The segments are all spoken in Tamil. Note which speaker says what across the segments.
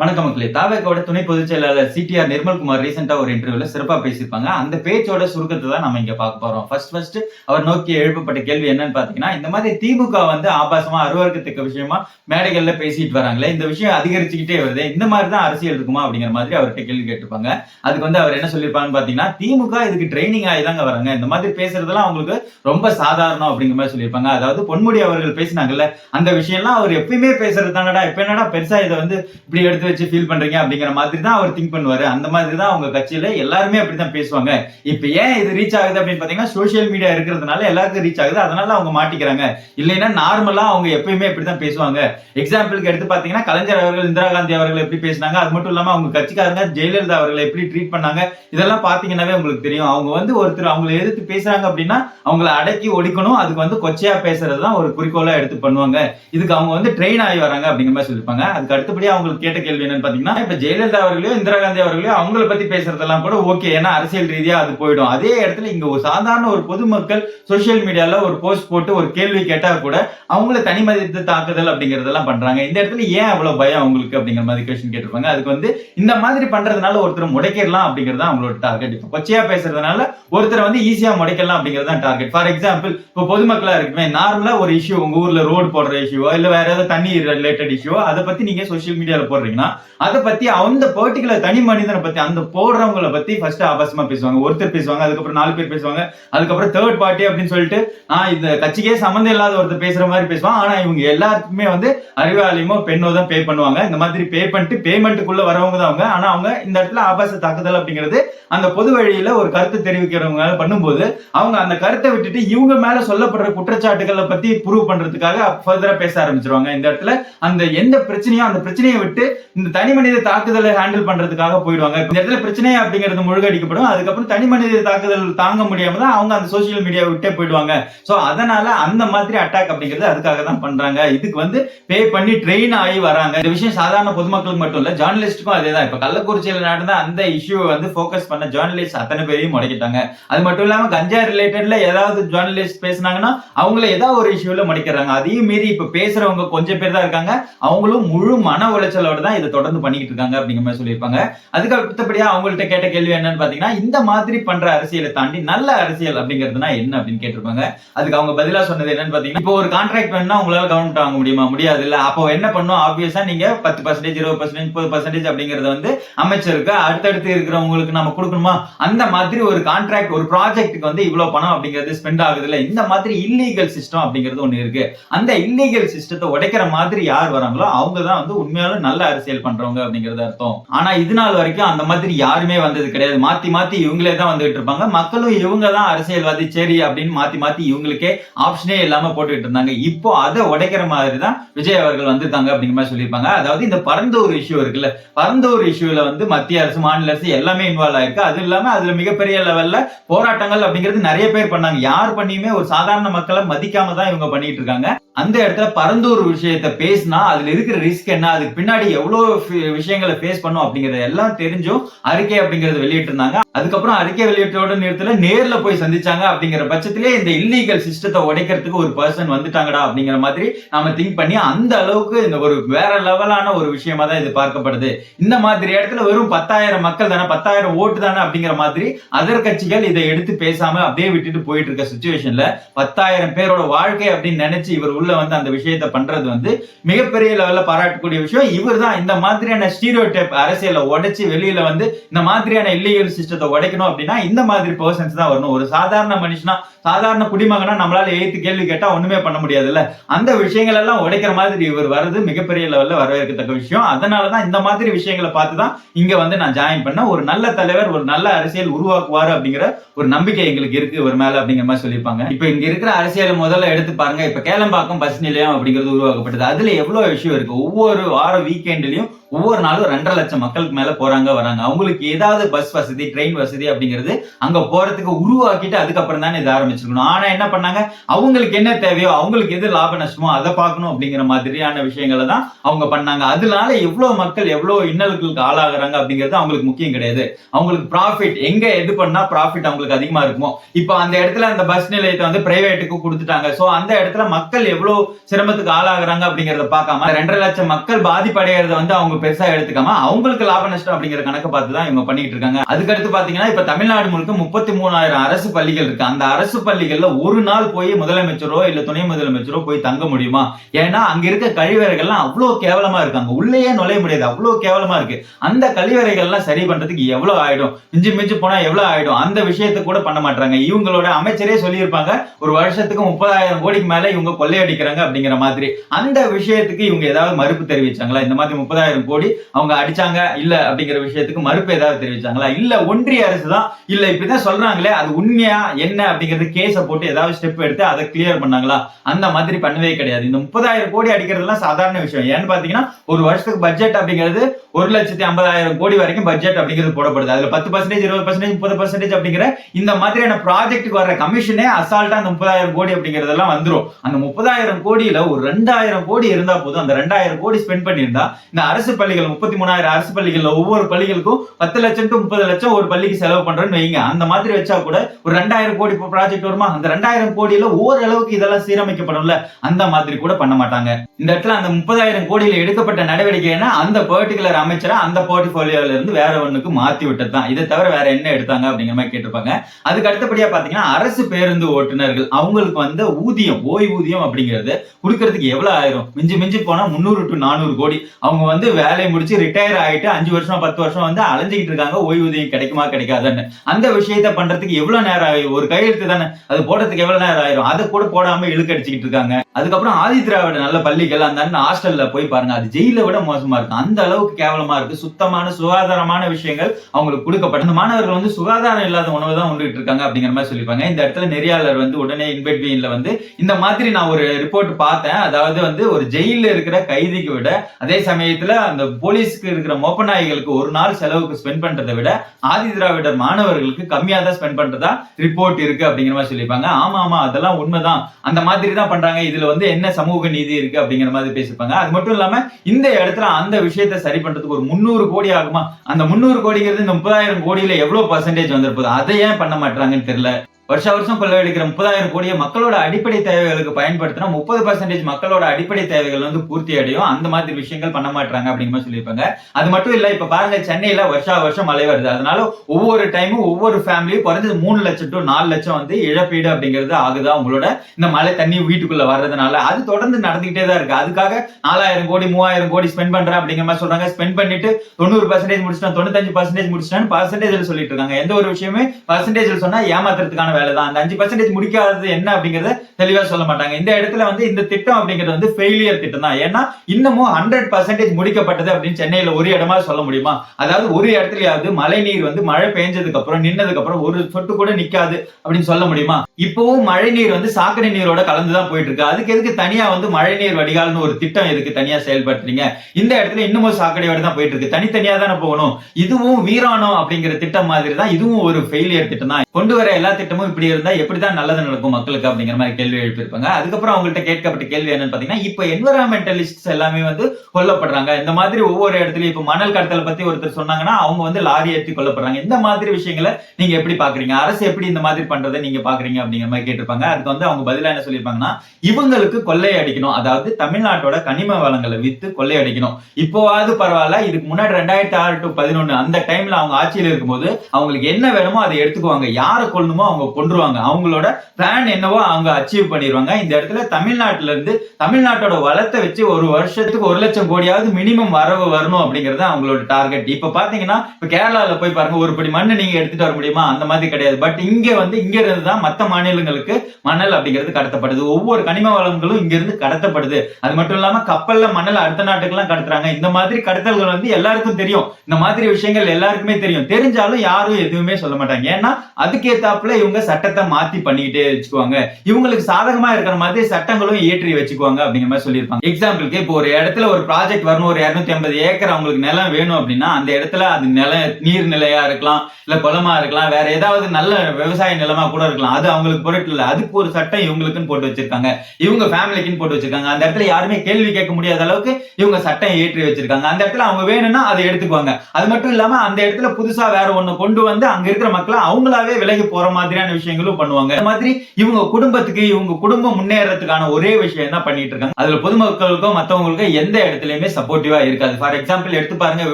Speaker 1: வணக்கம் மக்களே. தாவேக்கோட துணை பொதுச் செயலாளர் சிடிஆர் நிர்மல்குமார் ரீசெண்டா ஒரு இன்டர்வியூல சிறப்பா பேசியிருப்பாங்க. அந்த பேச்சோட சுருக்கத்தை தான் நம்ம இங்க பார்க்க போறோம். ஃபர்ஸ்ட் ஃபர்ஸ்ட் அவர் நோக்கி எழுப்பப்பட்ட கேள்வி என்னன்னு பாத்தீங்கன்னா இந்த மாதிரி திமுக வந்து ஆபாசமா அருவர்க்கத்துக்கு விஷயமா மேடைகள்ல பேசிட்டு வராங்களே இந்த விஷயம் அதிகரிச்சுக்கிட்டே வருது இந்த மாதிரி தான் அரசியல் இருக்குமா அப்படிங்கிற மாதிரி அவர்கிட்ட கேள்வி கேட்டிருப்பாங்க. அதுக்கு வந்து அவர் என்ன சொல்லியிருப்பாங்கன்னு பாத்தீங்கன்னா திமுக இதுக்கு ட்ரைனிங் ஆகி தாங்க வராங்க. இந்த மாதிரி பேசுறதெல்லாம் அவங்களுக்கு ரொம்ப சாதாரணம் அப்படிங்கிற மாதிரி சொல்லியிருப்பாங்க. அதாவது பொன்முடி அவர்கள் பேசினாங்கல்ல அந்த விஷயம்லாம் அவர் எப்பயுமே பேசுறது தானடா இப்ப என்னடா பெருசா இதை வந்து இப்படி எடுத்து வச்சு ஃபீல் பண்றீங்க அப்படிங்கிற மாதிரி தான் அவர் திங்க் பண்ணுவாரு. அந்த மாதிரி தான் அவங்க கட்சியில எல்லாருமே அப்படிதான் பேசுவாங்க. இப்ப ஏன் இது ரீச் ஆகுது அப்படின்னு பாத்தீங்கன்னா சோசியல் மீடியா இருக்கிறதுனால எல்லாருக்கும் ரீச் ஆகுது. அதனால அவங்க மாட்டிக்கிறாங்க. இல்லைன்னா நார்மலா அவங்க எப்பயுமே இப்படிதான் பேசுவாங்க. எக்ஸாம்பிளுக்கு எடுத்து பாத்தீங்கன்னா கலைஞர் அவர்கள் இந்திரா காந்தி அவர்கள் எப்படி பேசினாங்க? அது மட்டும் இல்லாம அவங்க கட்சிக்காரங்க ஜெயலலிதா அவர்களை எப்படி ட்ரீட் பண்ணாங்க? இதெல்லாம் பாத்தீங்கன்னாவே உங்களுக்கு தெரியும். அவங்க வந்து ஒருத்தர் அவங்களை எதிர்த்து பேசுறாங்க அப்படின்னா அவங்கள அடக்கி ஒடிக்கணும். அதுக்கு வந்து கொச்சையா பேசுறது தான் ஒரு குறிக்கோளா எடுத்து பண்ணுவாங்க. இதுக்கு அவங்க வந்து ட்ரெயின் ஆகி வராங்க அப்படிங்கிற மாதிரி சொல்லியிருப்பாங்க அதுக்கு அடுத்தபடி அவங்களுக்கு கேட்ட கேள்வி என்னன்னு பாத்தீங்கன்னா இப்ப ஜெயலலிதா அவர்களையோ இந்திரா காந்தி அவர்களையோ அவங்கள பத்தி பேசுறதெல்லாம் கூட ஓகே ஏன்னா அரசியல் ரீதியா அது போயிடும். அதே இடத்துல இங்க ஒரு சாதாரண ஒரு பொதுமக்கள் சோசியல் மீடியால ஒரு போஸ்ட் போட்டு ஒரு கேள்வி கேட்டா கூட அவங்கள தனி மதித்து தாக்குதல் அப்படிங்கறதெல்லாம் பண்றாங்க. இந்த இடத்துல ஏன் அவ்வளவு பயம் அவங்களுக்கு அப்படிங்கிற மாதிரி கொஸ்டின் கேட்டிருப்பாங்க. அதுக்கு வந்து இந்த மாதிரி பண்றதுனால ஒருத்தர் முடைக்கிடலாம் அப்படிங்கறத தான் அவங்களோட டார்கெட் இப்போ கொச்சையா பேசுறதுனால ஒருத்தரை வந்து ஈஸியா முடைக்கலாம் அப்படிங்கறத டார்கெட் ஃபார் எக்ஸாம்பிள் இப்போ பொதுமக்களா இருக்குமே நார்மலா ஒரு இஷ்யூ உங்க ஊர்ல ரோடு போடுற இஷ்யூவோ இல்ல வேற ஏதாவது தண்ணி ரிலேட்டட் இஷ்யூவோ அதை பத்தி நீங்க சோஷியல் மீடியால போடுறீங்கன்னா அதை பத்தி அந்த பர்டிகுலர் தனி மனிதனை பத்தி அந்த போடுறவங்கள பத்தி ஃபர்ஸ்ட் ஆபாசமா பேசுவாங்க. ஒருத்தர் பேசுவாங்க அதுக்கப்புறம் நாலு பேர் பேசுவாங்க அதுக்கப்புறம் தேர்ட் பார்ட்டி அப்படின்னு சொல்லிட்டு நான் இந்த கட்சிக்கே சம்மந்தம் இல்லாத ஒருத்தர் பேசுற மாதிரி பேசுவான். ஆனா இவங்க எல்லாருக்குமே வந்து அறிவாலயமோ பெண்ணோ தான் பே பண்ணுவாங்க. இந்த மாதிரி பே பண்ணிட்டு பேமெண்ட்டுக்குள்ள வரவங்க தான் அவங்க. ஆனா அவங்க இந்த இடத்துல ஆபாச தாக்குதல் அப்படிங்கிறது அந்த பொது வழியில ஒரு கருத்து தெரிவிக்கிறவங்க பண்ணும்போது அவங்க அந்த கருத்தை விட்டுட்டு இவங்க மேல சொல்லப்படுற குற்றச்சாட்டுகளை பத்தி ப்ரூவ் பண்றதுக்காக ஃபர்தரா பேச ஆரம்பிச்சிருவாங்க. இந்த இடத்துல அந்த எந்த பிரச்சனையோ அந்த பிரச்சனையை விட்டு இந்த தனி மனித தாக்குதலை ஹேண்டில் பண்றதுக்காக போயிடுவாங்க. இந்த இடத்துல பிரச்சனை அப்படிங்கிறது முழுகடிக்கப்படும் அதுக்கப்புறம் தனி மனித தாக்குதல் தாங்க முடியாம தான் அவங்க அந்த சோசியல் மீடியா விட்டே போயிடுவாங்க. சோ அதனால அந்த மாதிரி அட்டாக் அப்படிங்கிறது அதுக்காக தான் பண்றாங்க. இதுக்கு வந்து பே பண்ணி ட்ரெயின் ஆகி வராங்க. இந்த விஷயம் சாதாரண பொதுமக்களுக்கு மட்டும் இல்ல ஜேர்னலிஸ்ட்டுக்கும் அதே தான். இப்ப கள்ளக்குறிச்சியில் நடந்த அந்த இஷ்யூவை வந்து ஃபோக்கஸ் பண்ண ஜேர்னலிஸ்ட் அத்தனை பேரையும் முடக்கிட்டாங்க. அது மட்டும் இல்லாம கஞ்சா ரிலேட்டட்ல ஏதாவது ஜேர்னலிஸ்ட் பேசுனாங்கன்னா அவங்கள ஏதாவது ஒரு இஷ்யூல முடிக்கிறாங்க. அதையும் மீறி இப்ப பேசுறவங்க கொஞ்சம் பேர் தான் இருக்காங்க. அவங்களும் முழு மன உளைச்சலோட தான் இதை தொடர்ந்து பண்ணிக்கிட்டு இருக்காங்க அப்படிங்கிற மாதிரி சொல்லியிருப்பாங்க. அதுக்கு அடுத்தபடியா அவங்கள்ட்ட கேட்ட கேள்வி என்னன்னு பாத்தீங்கன்னா இந்த மாதிரி பண்ற அரசியலை தாண்டி நல்ல அரசியல் அப்படிங்கிறதுனா என்ன அப்படின்னு கேட்டிருப்பாங்க. அதுக்கு அவங்க பதிலா சொன்னது என்னன்னு பாத்தீங்கன்னா இப்போ ஒரு கான்ட்ராக்ட் வேணும்னா உங்களால கவர்மெண்ட் வாங்க முடியுமா? முடியாது இல்ல. அப்போ என்ன பண்ணும்? ஆப்வியஸா நீங்க பத்து பர்சன்டேஜ் இருபது பர்சன்டேஜ் முப்பது பர்சன்டேஜ் அப்படிங்கறத வந்து அமைச்சருக்கு. அடுத்தடுத்து இருக்கிறவங்களுக்கு நம்ம கொடுக்கணுமா? அந்த மாதிரி ஒரு கான்ட்ராக்ட் ஒரு ப்ராஜெக்ட்டுக்கு வந்து இவ்வளவு பணம் அப்படிங்கிறது ஸ்பெண்ட் ஆகுது இல்ல. இந்த மாதிரி இல்லீகல் சிஸ்டம் அப்படிங்கிறது ஒண்ணு இருக்கு. அந்த இல்லீகல் சிஸ்டத்தை உடைக்கிற மாதிரி யார் வராங்களோ அவங்க தான் வந்து உண்மையாலும் நல்ல அரசியல் அரசியல் பண்றவங்க அப்படிங்கிறது அர்த்தம். ஆனா இது நாள் வரைக்கும் அந்த மாதிரி யாருமே வந்தது கிடையாது. மாத்தி மாத்தி இவங்களே தான் வந்துகிட்டு இருப்பாங்க. மக்களும் இவங்க தான் அரசியல்வாதி சரி அப்படின்னு மாத்தி மாத்தி இவங்களுக்கே ஆப்ஷனே இல்லாம போட்டுக்கிட்டு இருந்தாங்க. இப்போ அதை உடைக்கிற மாதிரி தான் விஜய் அவர்கள் வந்திருக்காங்க அப்படிங்கிற மாதிரி சொல்லியிருப்பாங்க. அதாவது இந்த பரந்தூர் இஷ்யூ இருக்குல்ல பரந்தூர் இஷ்யூல வந்து மத்திய அரசு மாநில அரசு எல்லாமே இன்வால்வ் ஆயிருக்கு. அது இல்லாம அதுல மிகப்பெரிய லெவல்ல போராட்டங்கள் அப்படிங்கிறது நிறைய பேர் பண்ணாங்க. யார் பண்ணியுமே ஒரு சாதாரண மக்களை மதிக்காம தான் இவங்க பண்ணிட்டு இருக்காங்க. அந்த இடத்துல பரந்தூர் விஷயத்த பேசினா அதுல இருக்கிற ரிஸ்க் என்ன? அதுக்கு பின்னாடி எவ்வளவு ஃபி- விஷயங்களை ஃபேஸ் பண்ணும் அப்படிங்கறது எல்லாம் தெரிஞ்சும் அறிக்கை அப்படிங்கறது வெளியிட்டு இருந்தாங்க அதுக்கப்புறம் அறிக்கை வெளியிட்டோட நேரத்துல நேர்ல போய் சந்திச்சாங்க அப்படிங்கிற பட்சத்திலே இந்த இல்லீகல் சிஸ்டத்தை உடைக்கிறதுக்கு ஒரு பர்சன் வந்துட்டாங்கடா அப்படிங்கிற மாதிரி நாம திங்க் பண்ணி அந்த அளவுக்கு இந்த ஒரு வேற லெவலான ஒரு விஷயமா தான் இது பார்க்கப்படுது. இந்த மாதிரி இடத்துல வெறும் பத்தாயிரம் மக்கள் தானே பத்தாயிரம் ஓட்டு தானே அப்படிங்கிற மாதிரி அதர் கட்சிகள் இதை எடுத்து பேசாம அப்படியே விட்டுட்டு போயிட்டு இருக்க சுச்சுவேஷன்ல பத்தாயிரம் பேரோட வாழ்க்கை அப்படின்னு நினைச்சு இவர் உள்ள வந்து அந்த விஷயத்த பண்றது வந்து மிகப்பெரிய லெவல்ல பாராட்டக்கூடிய விஷயம். இவர் தான் இந்த மாதிரியான ஸ்டீரியோ டைப் அரசியலை உடைச்சு வெளியில வந்து இந்த மாதிரியான இல்லீகல் சிஸ்டத்தை உடைக்கணும் அப்படின்னா இந்த மாதிரி பர்சன்ஸ் தான் வரணும். ஒரு சாதாரண மனுஷனா சாதாரண குடிமகனா நம்மளால எழுத்து கேள்வி கேட்டா ஒண்ணுமே பண்ண முடியாதுல்ல. அந்த விஷயங்கள் எல்லாம் உடைக்கிற மாதிரி இவர் வர்றது மிகப்பெரிய லெவல்ல வரவேற்கத்தக்க விஷயம். அதனாலதான் இந்த மாதிரி விஷயங்களை பார்த்து தான் இங்க வந்து நான் ஜாயின் பண்ண. ஒரு நல்ல தலைவர் ஒரு நல்ல அரசியல் உருவாக்குவாரு அப்படிங்கிற ஒரு நம்பிக்கை எங்களுக்கு இருக்கு இவர் மேல அப்படிங்கிற மாதிரி சொல்லியிருப்பாங்க. இப்ப இங்க இருக்கிற அரசியலை முதல்ல எடுத்து பாருங்க. இப்ப கேளம்பாக்கம் பஸ் நிலையம் அப்படிங்கிறது உருவாக்கப்பட்டது. அதுல எவ்வளவு விஷயம் இருக்கு? ஒவ்வொரு வாரம் வீக்கெண்ட்லயும் rien, ஒவ்வொரு நாளும் ரெண்டரை லட்சம் மக்களுக்கு மேல போறாங்க வராங்க. அவங்களுக்கு ஏதாவது பஸ் வசதி ட்ரெயின் வசதி அப்படிங்கிறது அங்க போறதுக்கு உருவாக்கிட்டு அதுக்கப்புறம் தானே இதை ஆரம்பிச்சிருக்கணும். ஆனா என்ன பண்ணாங்க? அவங்களுக்கு என்ன தேவையோ அவங்களுக்கு எது லாப நஷ்டமோ அதை பார்க்கணும் அப்படிங்கிற மாதிரியான விஷயங்களை தான் அவங்க பண்ணாங்க. அதனால எவ்வளவு மக்கள் எவ்வளவு இன்னல்களுக்கு ஆளாகிறாங்க அப்படிங்கிறது அவங்களுக்கு முக்கியம் கிடையாது. அவங்களுக்கு ப்ராஃபிட் எங்க எது பண்ணா ப்ராஃபிட் அவங்களுக்கு அதிகமா இருக்குமோ? இப்போ அந்த இடத்துல அந்த பஸ் நிலையத்தை வந்து பிரைவேட்டுக்கு கொடுத்துட்டாங்க. சோ அந்த இடத்துல மக்கள் எவ்வளவு சிரமத்துக்கு ஆளாகிறாங்க அப்படிங்கறத பார்க்காம ரெண்டரை லட்சம் மக்கள் பாதிப்படைகிறத வந்து அவங்க அவங்க பெருசா எடுத்துக்காம அவங்களுக்கு லாப நஷ்டம் அப்படிங்கிற கணக்கு பார்த்து தான் இவங்க பண்ணிட்டு இருக்காங்க. அதுக்கடுத்து பாத்தீங்கன்னா இப்ப தமிழ்நாடு முழுக்க முப்பத்தி மூணாயிரம் அரசு பள்ளிகள் இருக்கு. அந்த அரசு பள்ளிகள்ல ஒரு நாள் போய் முதலமைச்சரோ இல்ல துணை முதலமைச்சரோ போய் தங்க முடியுமா? ஏன்னா அங்க இருக்க கழிவறைகள்லாம் அவ்வளவு கேவலமா இருக்காங்க உள்ளேயே நுழைய முடியாது. அவ்வளவு கேவலமா இருக்கு. அந்த கழிவறைகள்லாம் சரி பண்றதுக்கு எவ்வளவு ஆயிடும்? மிஞ்சி மிஞ்சி போனா எவ்வளவு ஆயிடும்? அந்த விஷயத்தை கூட பண்ண மாட்டாங்க. இவங்களோட அமைச்சரே சொல்லியிருப்பாங்க ஒரு வருஷத்துக்கு முப்பதாயிரம் கோடிக்கு மேல இவங்க கொள்ளையடிக்கிறாங்க அப்படிங்கிற மாதிரி. அந்த விஷயத்துக்கு இவங்க ஏதாவது மறுப்பு தெரிவிச்சாங்களா? இந்த மாதிரி முப்பதாயிரம் கோடி அவங்க அடிச்சாங்க இல்ல அப்படிங்கிற விஷயத்துக்கு மறுப்பு ஏதாவது தெரிவிச்சாங்களா? இல்ல ஒன்றிய அரசு தான் இல்ல இப்படிதான் சொல்றாங்களே அது உண்மையா என்ன அப்படிங்கிறது கேஸ போட்டு ஏதாவது ஸ்டெப் எடுத்து அதை கிளியர் பண்ணாங்களா? அந்த மாதிரி பண்ணவே கிடையாது. இந்த முப்பதாயிரம் கோடி அடிக்கிறதுலாம் சாதாரண விஷயம். ஏன்னு பாத்தீங்கன்னா ஒரு வருஷத்துக்கு பட்ஜெட் அப்படிங்கிறது ஒரு லட்சத்தி ஐம்பதாயிரம் கோடி வரைக்கும் பட்ஜெட் அப்படிங்கிறது போடப்படுது. அதுல பத்து பர்சன்டேஜ் இருபது பர்சன்டேஜ் முப்பது பர்சன்டேஜ் அப்படிங்கிற இந்த மாதிரியான ப்ராஜெக்ட்டுக்கு வர கமிஷனே அசால்ட்டா அந்த முப்பதாயிரம் கோடி அப்படிங்கறதெல்லாம் வந்துரும். அந்த முப்பதாயிரம் கோடியில ஒரு ரெண்டாயிரம் கோடி இருந்தா போதும். அந்த ரெண்டாயிரம் கோடி ஸ்பெண்ட் பண்ணியிருந்தா இந்த அரசு பள்ளிகள் முப்பத்தி மூணாயிரம் அரசு பள்ளிகள்ல ஒவ்வொரு பள்ளிகளுக்கும் பத்து லட்சம் டு முப்பது லட்சம் ஒரு பள்ளிக்கு செலவு பண்றேன்னு வைங்க. அந்த மாதிரி வச்சா கூட ஒரு ரெண்டாயிரம் கோடி ப்ராஜெக்ட் வருமா? அந்த ரெண்டாயிரம் கோடியில ஓரளவுக்கு இதெல்லாம் சீரமைக்கப்படும்ல. அந்த மாதிரி கூட பண்ண மாட்டாங்க. இந்த இடத்துல அந்த முப்பதாயிரம் கோடியில எடுக்கப்பட்ட நடவடிக்கைன்னா அந்த பர்டிகுலர் அமைச்சரை அந்த போர்ட்ஃபோலியோல இருந்து வேற ஒண்ணுக்கு மாத்தி விட்டது தான். இதை தவிர வேற என்ன எடுத்தாங்க அப்படிங்கிற மாதிரி கேட்டிருப்பாங்க. அதுக்கு அடுத்தபடியா பாத்தீங்கன்னா அரசு பேருந்து ஓட்டுநர்கள் அவங்களுக்கு வந்து ஊதியம் ஓய்வூதியம் அப்படிங்கிறது கொடுக்கறதுக்கு எவ்வளவு ஆயிரும்? மிஞ்சி மிஞ்சி போனா முன்னூறு டு நானூறு கோடி. அவங்க வந்து வேலையை முடிச்சு ரிட்டையர் ஆகிட்டு அஞ்சு வருஷம் பத்து வருஷம் வந்து அலைஞ்சிக்கிட்டு இருக்காங்க. ஓய்வூதியம் கிடைக்குமா கிடைக்காதுன்னு. அந்த விஷயத்த பண்றதுக்கு எவ்வளவு நேரம் ஆகும் ஒரு கையெழுத்து தானே அது போடுறதுக்கு எவ்வளவு நேரம் ஆயிரும். அதை கூட போடாம இழுக்கடிச்சுக்கிட்டு இருக்காங்க. அதுக்கப்புறம் ஆதி திராவிட நல்ல பள்ளிகள் அந்த அண்ணன் ஹாஸ்டல்ல போய் பாருங்க. அது ஜெயில விட மோசமா இருக்கும். அந்த அளவுக்கு கேவலமா இருக்கு. சுத்தமான சுகாதாரமான விஷயங்கள் அவங்களுக்கு கொடுக்கப்பட்ட அந்த மாணவர்கள் வந்து சுகாதாரம் இல்லாத உணவு தான் உண்டுகிட்டு இருக்காங்க அப்படிங்கிற மாதிரி சொல்லியிருப்பாங்க இந்த இடத்துல நெறியாளர் வந்து உடனே இன்வெட்வீன்ல வந்து இந்த மாதிரி நான் ஒரு ரிப்போர்ட் பார்த்தேன். அதாவது வந்து ஒரு ஜெயில இருக்கிற கைதிக்கு விட அதே சமயத்துல அந்த போலீஸ்க்கு இருக்கிற மோப்ப நாய்களுக்கு ஒரு நாள் செலவுக்கு ஸ்பெண்ட் பண்றதை விட ஆதி திராவிடர் மாணவர்களுக்கு கம்மியா தான் ஸ்பெண்ட் பண்றதா ரிப்போர்ட் இருக்கு அப்படிங்கிற மாதிரி சொல்லியிருப்பாங்க. ஆமா ஆமா அதெல்லாம் உண்மைதான். அந்த மாதிரி தான் பண்றாங்க. இதுல வந்து என்ன சமூக நீதி இருக்கு அப்படிங்கிற மாதிரி பேசியிருப்பாங்க. அது மட்டும் இல்லாம இந்த இடத்துல அந்த விஷயத்தை சரி பண்றதுக்கு ஒரு முந்நூறு கோடி ஆகுமா? அந்த முந்நூறு கோடிங்கிறது இந்த முப்பதாயிரம் கோடியில எவ்வளவு பர்சன்டேஜ் வந்திருப்பது? அதை ஏன் பண்ண மாட்டாங்கன்னு தெரியல. வருஷ வருஷம் கொள்ளடிக்கிற முப்பதாயிரம் கோடியை மக்களோட அடிப்படை தேவைகளுக்கு பயன்படுத்தினா முப்பது பர்சன்டேஜ் மக்களோட அடிப்படை தேவைகள் வந்து பூர்த்தி அடையும். அந்த மாதிரி விஷயங்கள் பண்ண மாட்டாங்க அப்படிங்கிற மாதிரி சொல்லியிருப்பாங்க. அது மட்டும் இல்ல இப்ப பாருங்க சென்னையில வருஷா வருஷம் மழை வருது. அதனால ஒவ்வொரு டைமும் ஒவ்வொரு ஃபேமிலியும் குறைஞ்சது மூணு லட்சம் டு நாலு லட்சம் வந்து இழப்பீடு அப்படிங்கிறது ஆகுதா? உங்களோட இந்த மழை தண்ணி வீட்டுக்குள்ள வர்றதுனால. அது தொடர்ந்து நடந்துகிட்டே தான் இருக்கு. அதுக்காக நாலாயிரம் கோடி மூவாயிரம் கோடி ஸ்பெண்ட் பண்றேன் அப்படிங்கிற மாதிரி சொல்றாங்க. ஸ்பெண்ட் பண்ணிட்டு தொண்ணூறு பர்சன்டேஜ் முடிச்சிட்டேன் தொண்ணூத்தஞ்சு பர்சன்டேஜ் முடிச்சிட்டேன் பர்சன்டேஜ் சொல்லிட்டு இருக்காங்க. எந்த ஒரு விஷயமே பர்சன்டேஜ் சொன்னா ஏமாத்துறதுக்கான வேலை தான் அந்த அஞ்சு பர்சன்டேஜ் முடிக்காதது என்ன அப்படிங்கறத தெளிவா சொல்ல மாட்டாங்க. இந்த இடத்துல வந்து இந்த திட்டம் அப்படிங்கிறது வந்து ஃபெயிலியர் திட்டம் தான் ஏன்னா இன்னமும் ஹண்ட்ரட் பர்சன்டேஜ் முடிக்கப்பட்டது அப்படின்னு சென்னையில ஒரு இடமா சொல்ல முடியுமா? அதாவது ஒரு இடத்துலயாவது மழை நீர் வந்து மழை பெஞ்சதுக்கு அப்புறம் நின்னதுக்கு அப்புறம் ஒரு சொட்டு கூட நிக்காது அப்படின்னு சொல்ல முடியுமா? இப்பவும் மழை நீர் வந்து சாக்கடை நீரோட கலந்துதான் போயிட்டு இருக்கு அதுக்கு எதுக்கு தனியா வந்து மழை நீர் வடிகால்னு ஒரு திட்டம் எதுக்கு தனியா செயல்படுத்துறீங்க? இந்த இடத்துல இன்னமும் சாக்கடை தான் போயிட்டு இருக்கு தனித்தனியா தானே போகணும். இதுவும் வீராணம் அப்படிங்கிற திட்டம் மாதிரி தான் இதுவும் ஒரு ஃபெயிலியர் திட்டம் தான் கொண்டு வர எல்லா திட்டமும் இப்படி இருந்தா எப்படிதான் நல்லது நடக்கும் மக்களுக்கு அப்படிங்கிற மாதிரி கேள்வி எழுப்பியிருப்பாங்க. அதுக்கப்புறம் அவங்கள்ட்ட கேட்கப்பட்ட கேள்வி என்னன்னு பாத்தீங்கன்னா இப்போ என்வரான்மெண்டலிஸ்ட் எல்லாமே வந்து கொல்லப்படுறாங்க. இந்த மாதிரி ஒவ்வொரு இடத்துலயும் இப்ப மணல் கடத்தலை பத்தி ஒருத்தர் சொன்னாங்கன்னா அவங்க வந்து லாரி ஏற்றி கொல்லப்படுறாங்க. இந்த மாதிரி விஷயங்களை நீங்க எப்படி பாக்குறீங்க அரசு எப்படி இந்த மாதிரி பண்றதை நீங்க பாக்குறீங்க அப்படிங்கிற மாதிரி கேட்டிருப்பாங்க. அதுக்கு வந்து அவங்க பதிலா என்ன சொல்லியிருப்பாங்கன்னா இவங்களுக்கு கொள்ளை அடிக்கணும். அதாவது தமிழ்நாட்டோட கனிம வளங்களை வித்து கொள்ளை அடிக்கணும். இப்போவாவது பரவாயில்ல இதுக்கு முன்னாடி ரெண்டாயிரத்தி ஆறு டு பதினொன்னு அந்த டைம்ல அவங்க ஆட்சியில் இருக்கும்போது அவங்களுக்கு என்ன வேணுமோ அதை எடுத்துக்குவாங்க. யாரை கொள்ளணுமோ அவங்க கொன்றுவாங்க. அவங்களோட பிளான் என்னவோ அவங்க அச்சீவ் பண்ணிடுவாங்க இந்த இடத்துல தமிழ்நாட்டுல இருந்து தமிழ்நாட்டோட வளத்தை வச்சு ஒரு வருஷத்துக்கு ஒரு லட்சம் கோடியாவது மினிமம் வரவு வரணும் அப்படிங்கிறது அவங்களோட டார்கெட் இப்ப பாத்தீங்கன்னா இப்ப கேரளால போய் பாருங்க ஒரு படி மண்ணு நீங்க எடுத்துட்டு வர முடியுமா? அந்த மாதிரி கிடையாது. பட் இங்க வந்து இங்க இருந்து தான் மத்த மாநிலங்களுக்கு மணல் அப்படிங்கிறது கடத்தப்படுது. ஒவ்வொரு கனிம வளங்களும் இங்க இருந்து கடத்தப்படுது. அது மட்டும் இல்லாம கப்பல்ல மணல் அடுத்த நாட்டுக்கெல்லாம் கடத்துறாங்க. இந்த மாதிரி கடத்தல்கள் வந்து எல்லாருக்கும் தெரியும். இந்த மாதிரி விஷயங்கள் எல்லாருக்குமே தெரியும். தெரிஞ்சாலும் யாரும் எதுவுமே சொல்ல மாட்டாங்க. ஏன்னா அதுக்கேத்தாப்புல இவங்க சட்டத்தை மாத்தி பண்ணிக்கிட்டே வச்சுக்குவாங்க. இவங்களுக்கு சாதகமா இருக்கிற மாதிரி சட்டங்களும் இயற்றி வச்சுக்குவாங்க அப்படிங்கிற மாதிரி சொல்லியிருப்பாங்க. எக்ஸாம்பிளுக்கு இப்போ ஒரு இடத்துல ஒரு ப்ராஜெக்ட் வரணும் ஒரு இருநூத்தி ஐம்பது ஏக்கர் அவங்களுக்கு நிலம் வேணும் அப்படின்னா அந்த இடத்துல அது நில நீர்நிலையா இருக்கலாம் இல்ல குளமா இருக்கலாம் வேற ஏதாவது நல்ல விவசாய நிலமா கூட இருக்கலாம். அது அவங்களுக்கு பொருட்கள் இல்லை. அதுக்கு ஒரு சட்டம் இவங்களுக்குன்னு போட்டு வச்சிருக்காங்க. இவங்க ஃபேமிலிக்குன்னு போட்டு வச்சிருக்காங்க. அந்த இடத்துல யாருமே கேள்வி கேட்க முடியாத அளவுக்கு இவங்க சட்டம் ஏற்றி வச்சிருக்காங்க. அந்த இடத்துல அவங்க வேணும்னா அதை எடுத்துக்குவாங்க. அது மட்டும் இல்லாம அந்த இடத்துல புதுசா வேற ஒண்ணு கொண்டு வந்து அங்க இருக்கிற மக்களை அவங்களாவே விலகி போற மாதிரியான விஷயங்களும் பண்ணுவாங்க. இந்த மாதிரி இவங்க குடும்பத்துக்கு இவங்க குடும்பம் முன்னேறதுக்கான ஒரே விஷயம் தான் பண்ணிட்டு இருக்காங்க? அதுல பொதுமக்களுக்கும் மற்றவங்களுக்கும் எந்த இடத்துலயுமே சப்போர்ட்டிவா இருக்காது. ஃபார் எக்ஸாம்பிள் எடுத்து பாருங்க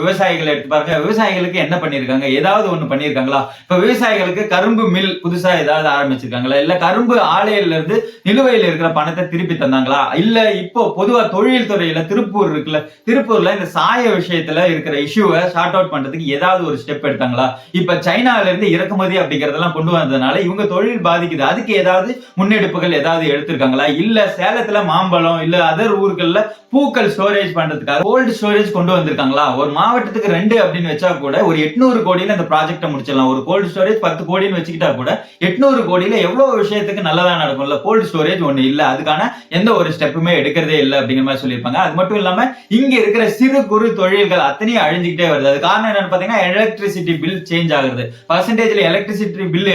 Speaker 1: விவசாயிகளை எடுத்து பாருங்க. விவசாயிகளுக்கு என்ன பண்ணிருக்காங்க? ஏதாவது ஒண்ணு பண்ணிருக்காங்களா? இப்ப விவசாயிகளுக்கு கரும்பு மில் புதுசா ஏதாவது ஆரம்பிச்சிருக்காங்களா? இல்ல கரும்பு ஆலையில இருந்து நிலுவையில் இருக்கிற பணத்தை திருப்பி தந்தாங்களா? இல்ல இப்போ பொதுவா தொழில் துறையில திருப்பூர் இருக்குல்ல திருப்பூர்ல இந்த சாய விஷயத்துல இருக்கிற இஷ்யூவை ஷார்ட் அவுட் பண்றதுக்கு ஏதாவது ஒரு ஸ்டெப் எடுத்தாங்களா? இப்ப சைனால இருந்து இறக்குமதி அப்படிங்கறதெல்லாம் கொண்டு வந்ததுனால இவங்க தொழில் பாதிக்குது. அதுக்கு ஏதாவது முன்னெடுப்புகள் ஏதாவது எடுத்திருக்காங்களா? இல்ல சேலத்துல மாம்பழம் இல்ல அதர் ஊர்கள்ல பூக்கள் ஸ்டோரேஜ் பண்றதுக்காக கோல்டு ஸ்டோரேஜ் கொண்டு வந்திருக்காங்களா? ஒரு மாவட்டத்துக்கு ரெண்டு அப்படின்னு வச்சா கூட ஒரு எட்நூறு கோடியில அந்த ப்ராஜெக்டை முடிச்சிடலாம். ஒரு கோல்டு ஸ்டோரேஜ் பத்து கோடின்னு வச்சுக்கிட்டா கூட எட்நூறு கோடியில எவ்வளவு விஷயத்துக்கு நல்லதா நடக்கும்ல கோல்டு ஸ்டோரேஜ் ஒண்ணு இல்ல. அதுக்கான எந்த ஒரு ஸ்டெப்புமே எடுக்கிறதே இல்லை அப்படிங்கிற மாதிரி சொல்லியிருப்பாங்க. அது மட்டும் இல்லாம இங்க இருக்கிற சிறு குறு தொழில்கள் அத்தனையும் அழிஞ்சுக்கிட்டே வருது. அது காரணம் என்னன்னு பாத்தீங்கன்னா எலக்ட்ரிசிட்டி பில் சேஞ்ச் ஆகுது பர்சன்டேஜ்ல எலக்ட்ரிசிட்டி பில்